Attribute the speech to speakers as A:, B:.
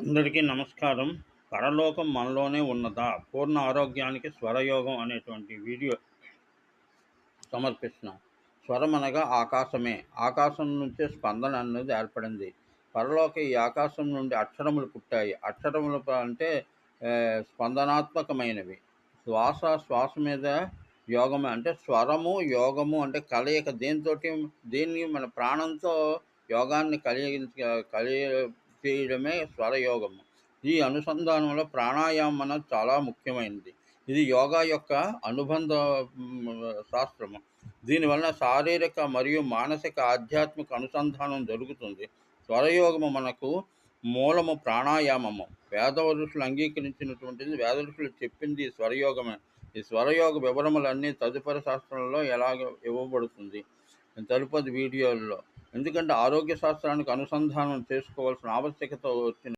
A: అందరికీ నమస్కారం. పరలోకం మనలోనే ఉన్నదా? పూర్ణ ఆరోగ్యానికి స్వరయోగం అనేటువంటి వీడియో సమర్పిస్తున్నాం. స్వరం అనగా ఆకాశమే. ఆకాశం నుంచే స్పందన అనేది ఏర్పడింది. పరలోక ఈ ఆకాశం నుండి అక్షరములు పుట్టాయి. అక్షరములు అంటే స్పందనాత్మకమైనవి. శ్వాస శ్వాస మీద యోగమే అంటే స్వరము యోగము అంటే కలయిక. దేనితోటి దేన్ని మన ప్రాణంతో యోగాన్ని కలిగించ కలియ చేయడమే స్వరయోగము ఈ అనుసంధానంలో ప్రాణాయామం చాలా ముఖ్యమైనది. ఇది యోగా యొక్క అనుబంధ శాస్త్రము. దీనివలన శారీరక మరియు మానసిక ఆధ్యాత్మిక అనుసంధానం జరుగుతుంది. స్వరయోగము మనకు మూలము ప్రాణాయామము. వేద ఋషులు అంగీకరించినటువంటిది వేద ఋషులు చెప్పింది ఈ స్వరయోగమే. ఈ స్వరయోగ వివరములన్నీ తదుపరి శాస్త్రంలో ఎలాగ ఇవ్వబడుతుంది? తదుపరి వీడియోల్లో ఎందుకంటే ఆరోగ్య శాస్త్రానికి అనుసంధానం చేసుకోవాల్సిన ఆవశ్యకత వచ్చిన